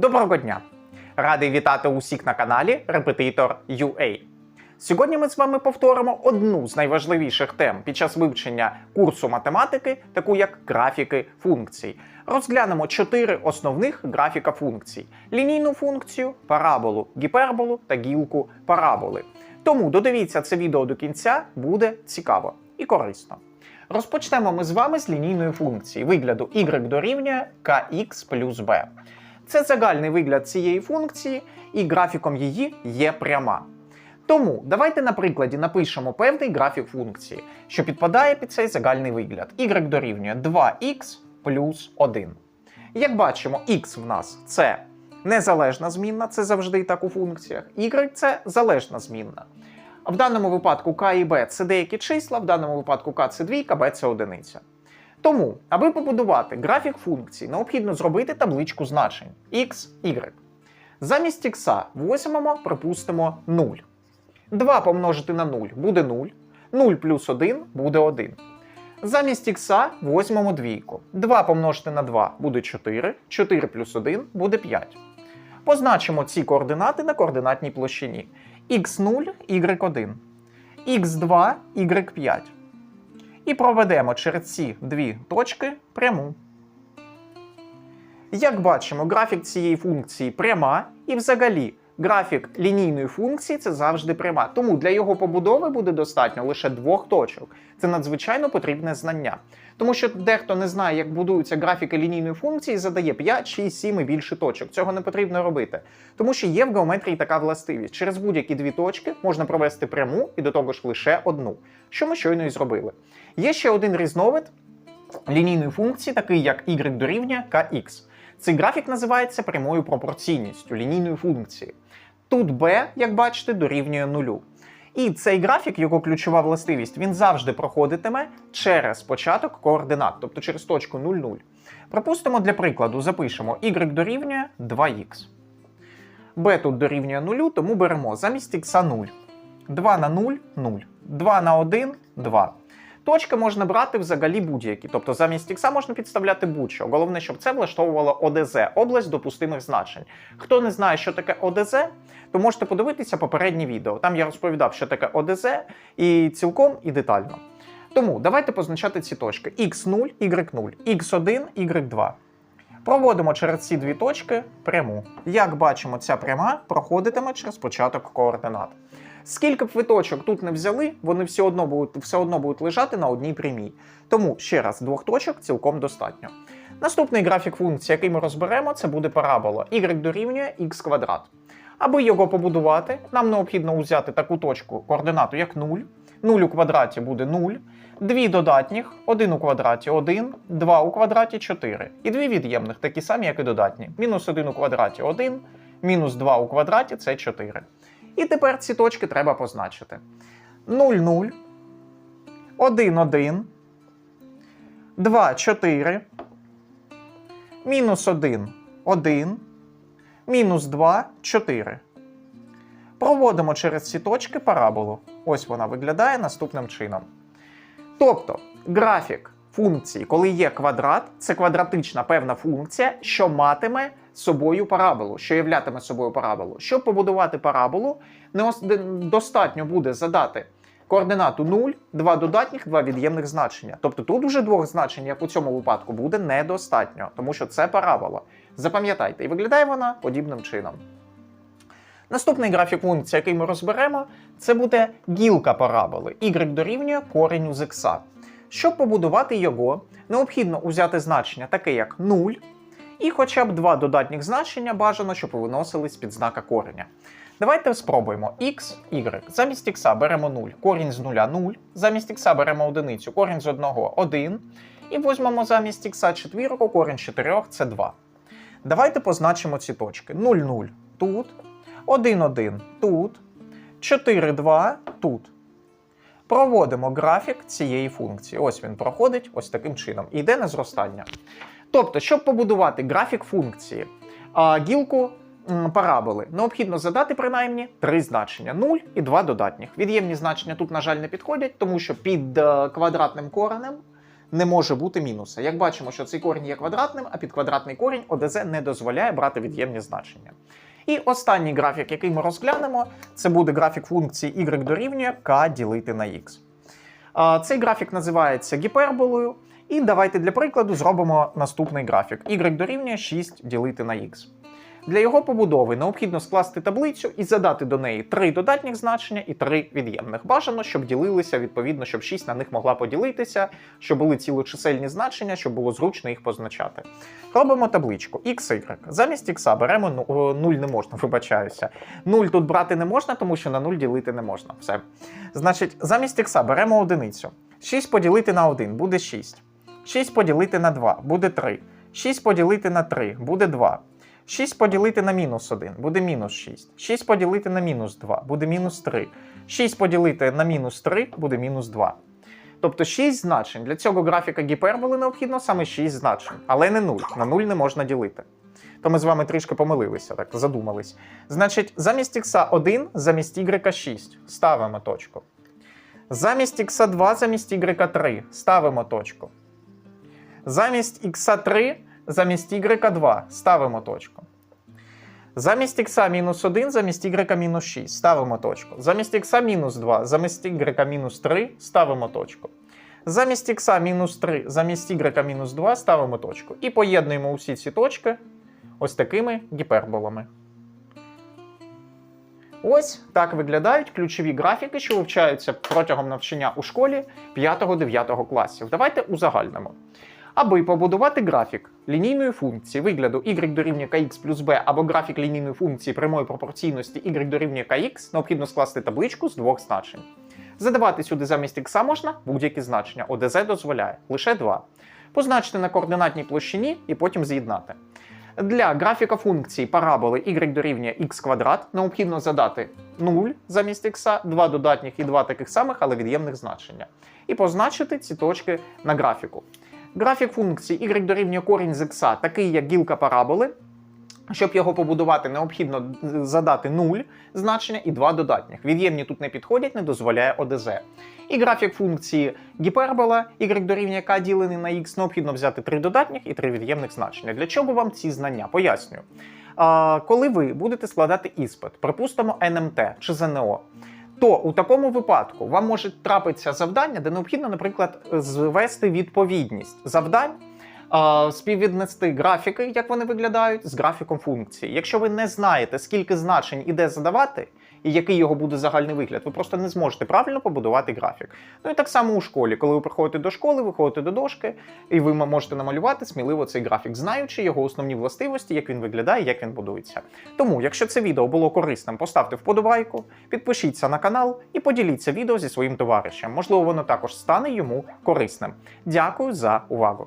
Доброго дня! Радий вітати усіх на каналі Репетитор UA. Сьогодні ми з вами повторимо одну з найважливіших тем під час вивчення курсу математики, таку як графіки функцій. Розглянемо чотири основних графіка функцій: лінійну функцію, параболу, гіперболу та гілку параболи. Тому додивіться це відео до кінця, буде цікаво і корисно. Розпочнемо ми з вами з лінійної функції вигляду y дорівнює kx плюс b. Це загальний вигляд цієї функції, і графіком її є пряма. Тому давайте на прикладі напишемо певний графік функції, що підпадає під цей загальний вигляд. y дорівнює 2х плюс 1. Як бачимо, x в нас це незалежна змінна, це завжди так у функціях. y це залежна змінна. В даному випадку k і b це деякі числа, в даному випадку k це двійка, b це одиниця. Тому, аби побудувати графік функцій, необхідно зробити табличку значень x, y. Замість x возьмемо, припустимо 0. 2 помножити на 0 буде 0. 0 плюс 1 буде 1. Замість х возьмемо двійку. 2 помножити на 2 буде 4. 4 плюс 1 буде 5. Позначимо ці координати на координатній площині x0, y1, x2, y5. І проведемо через ці дві точки пряму. Як бачимо, графік цієї функції пряма, і взагалі графік лінійної функції це завжди пряма. Тому для його побудови буде достатньо лише двох точок. Це надзвичайно потрібне знання. Тому що дехто не знає, як будуються графіки лінійної функції, задає 5, 6, 7 і більше точок. Цього не потрібно робити. Тому що є в геометрії така властивість. Через будь-які дві точки можна провести пряму і до того ж лише одну, що ми щойно і зробили. Є ще один різновид лінійної функції, такий як y дорівнює kx. Цей графік називається прямою пропорційністю лінійної функції. Тут b, як бачите, дорівнює нулю. І цей графік, його ключова властивість, він завжди проходитиме через початок координат, тобто через точку 0, 0. Припустимо, для прикладу, запишемо y дорівнює 2х. b тут дорівнює 0, тому беремо замість х 0. 2 на 0 0. 2 на 1 2. Точки можна брати взагалі будь-які, тобто замість ікса можна підставляти будь-що. Головне, щоб це влаштовувало ОДЗ, область допустимих значень. Хто не знає, що таке ОДЗ, то можете подивитися попереднє відео. Там я розповідав, що таке ОДЗ, і цілком і детально. Тому давайте позначати ці точки: x0, y0, x1, y2. Проводимо через ці дві точки пряму. Як бачимо, ця пряма проходитиме через початок координат. Скільки б ви точок тут не взяли, вони все одно будуть все одно будуть лежати на одній прямій. Тому ще раз, двох точок цілком достатньо. Наступний графік функції, який ми розберемо, це буде парабола y дорівнює x квадрат. Аби його побудувати, нам необхідно взяти таку точку координату, як 0. 0 у квадраті буде 0. Дві додатніх, 1 у квадраті 1, 2 у квадраті 4. І дві від'ємних, такі самі, як і додатні. Мінус 1 у квадраті 1, мінус 2 у квадраті це 4. І тепер ці точки треба позначити. 0, 0, 1, 1, 2, 4, мінус 1, 1, мінус 2, 4. Проводимо через ці точки параболу. Ось вона виглядає наступним чином. Тобто, графік функції, коли є квадрат, це квадратична певна функція, що матиме собою параболу, що являтиме собою параболу. Щоб побудувати параболу, достатньо буде задати координату 0, два додатніх, два від'ємних значення. Тобто тут уже двох значень, як у цьому випадку, буде недостатньо, тому що це парабола. Запам'ятайте, і виглядає вона подібним чином. Наступний графік функції, який ми розберемо, це буде гілка параболи. y дорівнює кореню з х. Щоб побудувати його, необхідно узяти значення таке, як 0, і хоча б два додатніх значення бажано, щоб виносились під знака кореня. Давайте спробуємо x, y. Замість х беремо 0, корінь з 0 0, замість х беремо одиницю, корінь з 1 1. І візьмемо замість х четвірку, корінь з 4 це 2. Давайте позначимо ці точки. 0, 0 тут, 1, 1 тут, 4, 2 тут. Проводимо графік цієї функції. Ось він проходить ось таким чином. І йде на зростання. Тобто, щоб побудувати графік функції, гілку параболи, необхідно задати принаймні три значення: 0 і 2 додатніх. Від'ємні значення тут, на жаль, не підходять, тому що під е, квадратним коренем не може бути мінуса. Як бачимо, що цей корінь є квадратним, а під квадратний корінь ОДЗ не дозволяє брати від'ємні значення. І останній графік, який ми розглянемо, це буде графік функції y дорівнює k ділити на x. Цей графік називається гіперболою. І давайте для прикладу зробимо наступний графік. y дорівнює 6 ділити на x. Для його побудови необхідно скласти таблицю і задати до неї три додатніх значення і три від'ємних. Бажано, щоб ділилися, відповідно, щоб 6 на них могла поділитися, щоб були цілочисельні значення, щоб було зручно їх позначати. Робимо табличку x, y. Замість x беремо ну, 0 не можна, вибачаюся. 0 тут брати не можна, тому що на 0 ділити не можна. Все. Значить, замість x беремо одиницю. 6 поділити на 1 буде 6. 6 поділити на 2 буде 3. 6 поділити на 3 буде 2. 6 поділити на мінус 1 буде мінус 6. 6 поділити на мінус 2 буде мінус 3. 6 поділити на мінус 3 буде мінус 2. Тобто 6 значень. Для цього графіка гіперболи необхідно саме 6 значень, але не 0. На 0 не можна ділити. То ми з вами трішки помилилися, так задумались. Значить, замість х 1, замість y 6. Ставимо точку. Замість х 2, замість y 3. Ставимо точку. Замість х3, замість y 2. Ставимо точку. Замість х мінус 1, замість y мінус 6. Ставимо точку. Замість х мінус 2, замість y мінус 3. Ставимо точку. Замість х мінус 3, замість y мінус 2 ставимо точку. І поєднуємо усі ці точки ось такими гіперболами. Ось так виглядають ключові графіки, що вивчаються протягом навчання у школі 5-9 класів. Давайте узагальнимо. Аби побудувати графік лінійної функції вигляду y дорівнює kx плюс b або графік лінійної функції прямої пропорційності y дорівнює kx, необхідно скласти табличку з двох значень. Задавати сюди замість х можна будь-які значення. ОДЗ дозволяє лише два. Позначити на координатній площині і потім з'єднати. Для графіка функції параболи y дорівнює x квадрат необхідно задати 0 замість х, два додатніх і два таких самих, але від'ємних значення. І позначити ці точки на графіку. Графік функції y дорівнює корінь з х, такий як гілка параболи. Щоб його побудувати, необхідно задати 0 значення і два додатніх. Від'ємні тут не підходять, не дозволяє ОДЗ. І графік функції гіпербола y дорівнює k ділений на x, необхідно взяти три додатніх і три від'ємних значення. Для чого вам ці знання? Пояснюю. Коли ви будете складати іспит, припустимо, НМТ чи ЗНО, то у такому випадку вам може трапитися завдання, де необхідно, наприклад, звести відповідність завдань. Співвіднести графіки, як вони виглядають, з графіком функції. Якщо ви не знаєте, скільки значень іде задавати, і який його буде загальний вигляд, ви просто не зможете правильно побудувати графік. Ну і так само у школі, коли ви приходите до школи, ви ходите до дошки, і ви можете намалювати сміливо цей графік, знаючи його основні властивості, як він виглядає, як він будується. Тому, якщо це відео було корисним, поставте вподобайку, підпишіться на канал і поділіться відео зі своїм товаришем. Можливо, воно також стане йому корисним. Дякую за увагу.